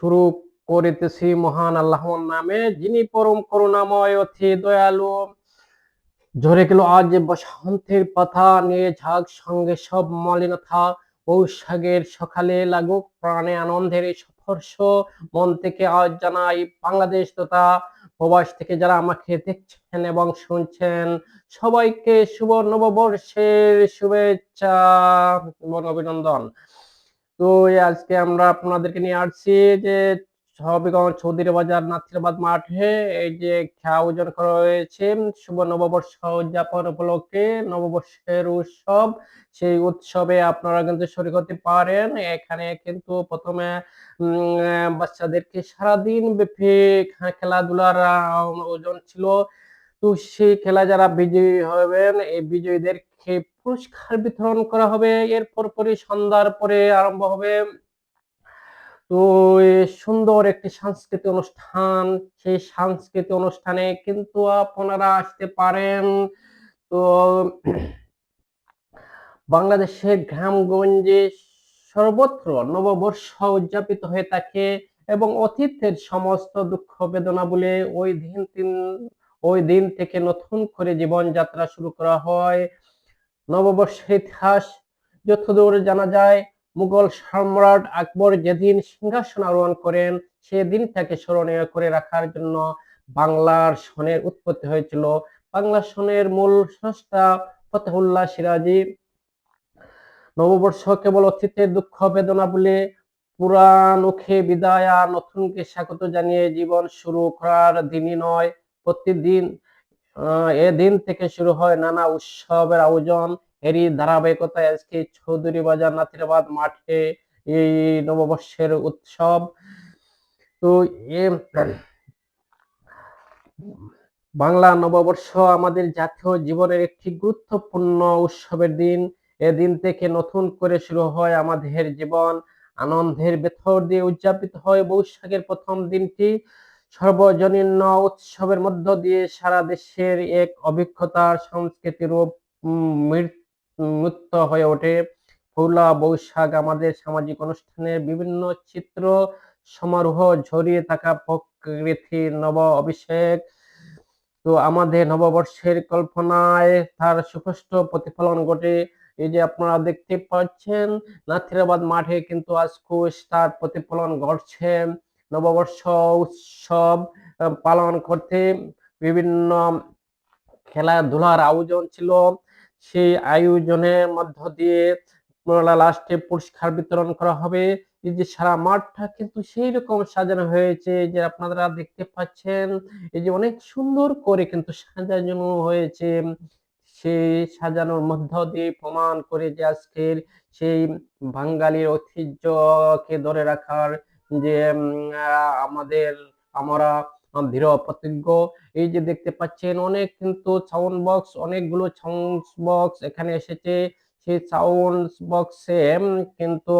শুরু করিতেছি মহান আল্লাহর নামে, যিনি পরম করুণাময়, অতি দয়ালু। ঝরে গেল আজ বসন্তের পাতা, নিয়ে ঝাঁক, সঙ্গে সব মলিনতা। বৈশাখের সকালে লাগুক প্রাণে আনন্দের স্পর্শ। মন থেকে আজ জানাই বাংলাদেশ তথা প্রবাস থেকে যারা আমাকে দেখছেন এবং শুনছেন, সবাইকে শুভ নববর্ষের শুভেচ্ছা এবং অভিনন্দন। তো আজকে আমরা আপনাদেরকে নিয়ে আসছি যে হবিগঞ্জ চৌধুরী বাজার নাথিরাবাদ মাঠে এই যে আয়োজন করা হয়েছে, শুভ নববর্ষ উদযাপন উপলক্ষে নববর্ষের উৎসব, সেই উৎসবে আপনারা কিন্তু শরীর হতে পারেন। এখানে কিন্তু প্রথমে বাচ্চাদেরকে সারাদিন ব্যাপী খেলাধুলার ওজন ছিল। তো সেই খেলা যারা বিজয়ী হবেন, এই বিজয়ীদেরকে পুরস্কার বিতরণ করা হবে। এর পরপরই সন্ধ্যার পরে আরম্ভ হবে। তো সুন্দর একটি সাংস্কৃতিক অনুষ্ঠান। সেই সাংস্কৃতিক অনুষ্ঠানে কিন্তু আপনারা আসতে পারেন। তো বাংলাদেশের গ্রামগঞ্জে সর্বত্র নববর্ষ উদযাপিত হয়ে থাকে এবং অতীতের সমস্ত দুঃখ বেদনা বলে ওই দিন তিন ওই দিন থেকে নতুন করে জীবনযাত্রা শুরু করা হয়। নববর্ষের ইতিহাস যতদূর জানা যায়, মুঘল সম্রাট আকবর যেদিন সিংহাসন আরোহণ করেন, সেদিন তাকে স্মরণীয় করে রাখার জন্য বাংলার সনের উৎপত্তি হয়েছিল। বাংলা সনের মূল স্রষ্টা ফতেহুল্লাহ সিরাজি। নববর্ষ কেবল অতীতের দুঃখ, বেদনা বলে পুরাণ উখে বিদায় নতুনকে স্বাগত জানিয়ে জীবন শুরু করার দিনই নয়, প্রতিদিন এ দিন থেকে শুরু হয় নানা উৎসবের আয়োজন। এরই ধারাবাহিকতায় আজকে চৌধুরী বাজার নাথিরাবাদ মাঠে এই নববর্ষের উৎসব। তো এ বাংলা নববর্ষ আমাদের জাতীয় জীবনের একটি গুরুত্বপূর্ণ উৎসবের দিন। এদিন থেকে নতুন করে শুরু হয় আমাদের জীবন। আনন্দের ভেতর দিয়ে উদযাপিত হয় বৈশাখের প্রথম দিনটি। সর্বজনীন উৎসবের মধ্য দিয়ে সারা দেশের এক অভিজ্ঞতার সংস্কৃতি রূপ মৃত্য হয়ে ওঠে। পৌলা বৈশাখ আমাদের সামাজিক অনুষ্ঠানের বিভিন্ন চিত্র, সমারোহ ঝরিয়ে থাকা প্রকৃতি নব অভিষেক। তো আমাদের নববর্ষের কল্পনায় তার সুস্পষ্ট প্রতিফলন ঘটে। এই যে আপনারা দেখতে পাচ্ছেন, নাথিরাবাদ মাঠে কিন্তু আজকুশ তার প্রতিফলন ঘটছে। নববর্ষ উৎসব পালন করতে বিভিন্ন খেলাধুলার আয়োজন ছিল। সেই আয়োজনের মধ্য দিয়ে লাস্টে পুরস্কার বিতরণ করা হবে। এই যে সারা মাঠটা কিন্তু সেই রকম সাজানো হয়েছে যে আপনারা দেখতে পাচ্ছেন। এই যে অনেক সুন্দর করে কিন্তু সাজানো হয়েছে। সেই সাজানোর মধ্য দিয়ে প্রমাণ করে যে আজকের সেই বাঙালির ঐতিহ্যকে ধরে রাখার যে আমাদের, আমরা দৃঢ় প্রতিজ্ঞ। এই যে দেখতে পাচ্ছেন, অনেক কিন্তু সাউন্ড বক্স অনেকগুলো সাউন্ড বক্স এখানে এসেছে। সেই সাউন্ড বক্সে কিন্তু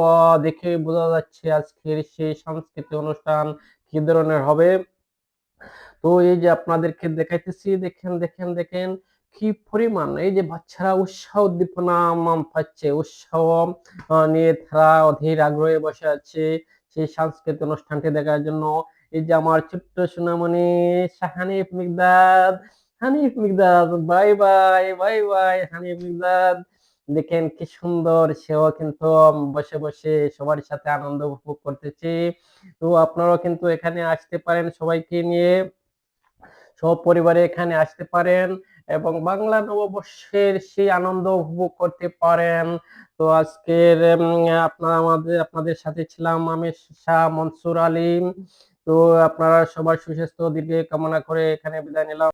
দেখে বোঝা যাচ্ছে আজকের সেই সাংস্কৃতিক অনুষ্ঠান কি ধরনের হবে। তো এই যে আপনাদেরকে দেখাইতেছি, দেখেন দেখেন দেখেন কি পরিমাণ। এই যে বাচ্চারা উৎসাহ উদ্দীপনা পাচ্ছে, উৎসাহ নিয়ে তারা অধীর আগ্রহে বসে আছে। সেই সাংস্কৃতিক অনুষ্ঠানটি দেখার জন্য এই যে আমার ছোট্ট সোনামণি, Hanif Miqdad Hanif Miqdad bye bye bye bye, Hanif Miqdad দেখেন কি সুন্দর, সেও কিন্তু বসে বসে সবার সাথে আনন্দ উপভোগ করতেছে। তো আপনারাও কিন্তু এখানে আসতে পারেন সবাইকে নিয়ে। সব পরিবারে এখানে আসতে পারেন এবং বাংলা নববর্ষের সেই আনন্দ উপভোগ করতে পারেন। তো আজকের আপনার আমাদের, আপনাদের সাথে ছিলাম আমি শাহ মনসুর আলিম। তো আপনারা সবার সুস্বাস্থ্য দীর্ঘ কামনা করে এখানে বিদায় নিলাম।